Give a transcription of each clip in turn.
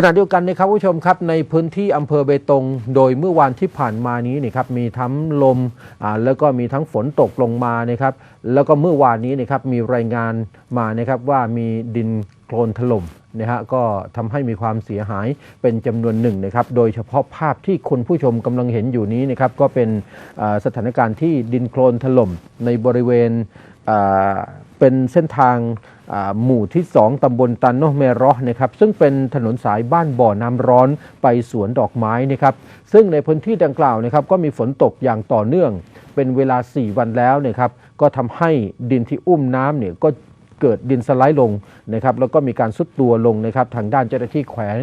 ขณะเดียวกันนะครับผู้ชมครับในพื้นที่อำเภอเบตง โดยเมื่อวานที่ผ่านมานี้นี่ครับมีทั้งลมแล้วก็มีทั้งฝนตกลงมานะครับแล้วก็เมื่อวานนี้นะครับมีรายงานมานะครับว่ามีดินโคลนถล่มนะฮะก็ทำให้มีความเสียหายเป็นจำนวนหนึ่งนะครับโดยเฉพาะภาพที่คุณผู้ชมกำลังเห็นอยู่นี้นะครับก็เป็นสถานการณ์ที่ดินโคลนถล่มในบริเวณ เป็นเส้นทางหมู่ที่ 2ตำบลตันโนเมรอนะครับซึ่งเป็นถนนสายบ้านบ่อน้ำร้อนไปสวนดอกไม้นะครับซึ่งในพื้นที่ดังกล่าวนะครับก็มีฝนตกอย่างต่อเนื่อง เป็นเวลา 4 วันแล้วนะครับก็ทำให้ดินที่อุ้มน้ำเนี่ยก็เกิดดินสไลด์ลงนะครับแล้วก็มีการซุดตัวลงนะครับทางด้านเจ้าหน้าที่แขวง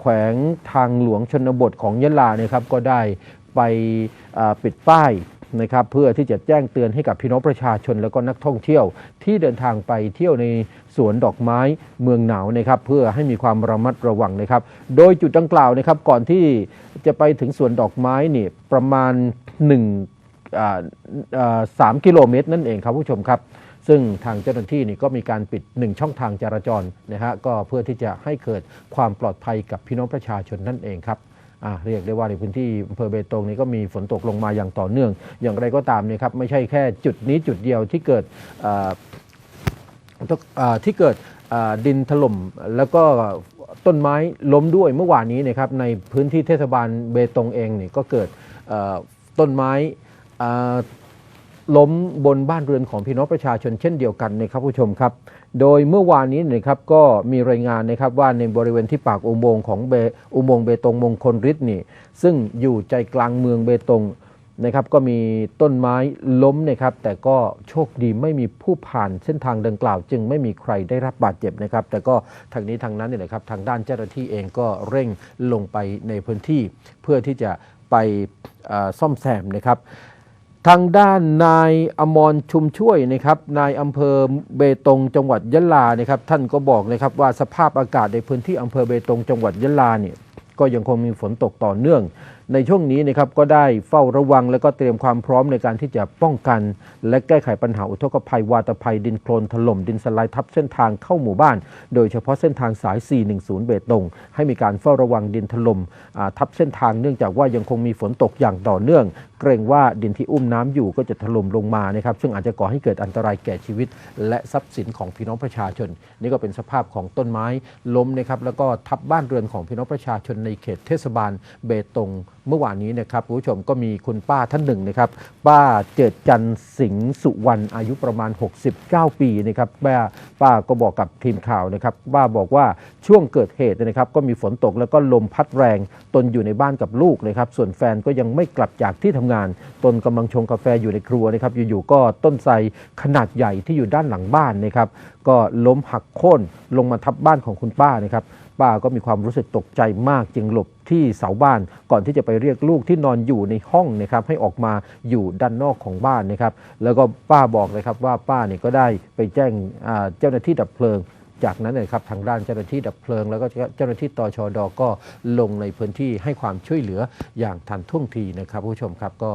แขวงทางหลวงชนบทของยะลานะครับก็ได้ไปปิดป้าย นะครับเพื่อที่จะแจ้งเตือนให้กับพี่น้องประชาชน แล้วก็นักท่องเที่ยว ที่เดินทางไปเที่ยวในสวนดอกไม้เมืองหนาวนะครับเพื่อให้มีความระมัดระวังนะครับ โดยจุดดังกล่าวนะครับก่อนที่จะไปถึงสวนดอกไม้นี่ประมาณ1อ่าอ่าสามกิโลเมตรนั่นเองครับผู้ชมครับซึ่งทางเจ้าหน้าที่นี่ก็มีการปิด 1 ช่องทางจราจรนะฮะก็เพื่อที่จะให้เกิดความปลอดภัยกับพี่น้องประชาชนนั่นเองครับ เรียกได้ว่าในพื้นที่อำเภอเบตงนี้ก็มีฝนตกลงมาอย่างต่อเนื่อง อย่างไรก็ตามเนี่ยครับไม่ใช่แค่จุดนี้จุดเดียวที่เกิดอ่าที่เกิดดินถล่มแล้วก็ต้นไม้ล้มด้วยเมื่อวานนี้นะครับในพื้นที่เทศบาลเบตงเองเนี่ยก็เกิดต้นไม้ ล้มบนบ้านเรือนของพี่น้องประชาชนเช่นเดียวกันนะครับผู้ชมครับ โดยเมื่อวานนี้นะครับก็มีรายงานนะครับว่าในบริเวณที่ปากอุโมงค์ของเบอุโมงค์เบตงมงคลฤทธิ์นี่ซึ่งอยู่ใจกลางเมืองเบตงนะครับก็มีต้นไม้ล้มนะครับแต่ก็โชคดีไม่มีผู้ผ่านเส้นทางดังกล่าว จึงไม่มีใครได้รับบาดเจ็บนะครับ แต่ก็ทางนี้ทางนั้นเนี่ยนะครับทางด้านเจ้าหน้าที่เองก็เร่งลงไปในพื้นที่ เพื่อที่จะไปซ่อมแซมนะครับ ทางด้านนายอมรชุมช่วยนะครับ นายอำเภอเบตงจังหวัดยะลานะครับ ท่านก็บอกนะครับว่าสภาพอากาศในพื้นที่อำเภอเบตงจังหวัดยะลาเนี่ยก็ยังคงมีฝนตกต่อเนื่อง ในช่วงนี้นะครับก็ได้เฝ้าระวัง และก็เตรียมความพร้อมในการที่จะป้องกัน และแก้ไขปัญหาอุทกภัยวาตภัยดินโคลนถล่มดินสไลด์ทับเส้นทางเข้าหมู่บ้าน โดยเฉพาะเส้นทางสาย 410 เบตงให้มีการเฝ้าระวังดินถล่มอ่าทับเส้นทางเนื่องจากว่ายังคงมีฝนตกอย่างต่อเนื่อง เกรงว่าดินที่อุ้มน้ำอยู่ก็จะถล่มลงมานะครับซึ่งอาจจะก่อให้เกิดอันตรายแก่ชีวิต และทรัพย์สินของพี่น้องประชาชน นี่ก็เป็นสภาพของต้นไม้ล้มนะครับแล้วก็ทับบ้านเรือนของพี่น้องประชาชนในเขตเทศบาลเบตง เมื่อวานนี้นะครับคุณผู้ชมก็มีคุณป้าท่านหนึ่งนะครับ ป้าเจิดจันสิงสุวรรณอายุประมาณ 69 ปีนะครับป้าป้าก็บอกกับทีมข่าวนะครับป้าบอกว่าช่วงเกิดเหตุนะครับ ก็มีฝนตกแล้วก็ลมพัดแรง ตนอยู่ในบ้านกับลูกนะครับ ส่วนแฟนก็ยังไม่กลับจากที่ทำงาน ตนกำลังชงกาแฟอยู่ในครัวนะครับ อยู่ๆก็ต้นไทรขนาดใหญ่ที่อยู่ด้านหลังบ้านนะครับ ก็ล้มหักโค่นลงมาทับบ้านของคุณป้านะครับ ป้าก็มีความรู้สึกตกใจมากจึงหลบที่เสาบ้าน ก่อนที่จะไปเรียกลูกที่นอนอยู่ในห้องนะครับให้ออกมาอยู่ด้านนอกของบ้านนะครับ แล้วก็ป้าบอกเลยครับว่าป้าเนี่ยก็ได้ไปแจ้งเจ้าหน้าที่ดับเพลิงจากนั้นเลยครับทางด้านเจ้าหน้าที่ดับเพลิง แล้วก็เจ้าหน้าที่ตชดก็ลงในพื้นที่ให้ความช่วยเหลืออย่างทันท่วงทีนะครับผู้ชมครับก็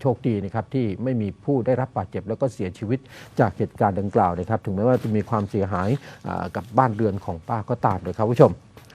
โชคดีนะครับที่ไม่มีผู้ได้รับบาดเจ็บ แล้วก็เสียชีวิตจากเหตุการณ์ดังกล่าวนะครับ ถึงแม้ว่าจะมีความเสียหายกับบ้านเรือนของป้าก็ตามเลยครับผู้ชม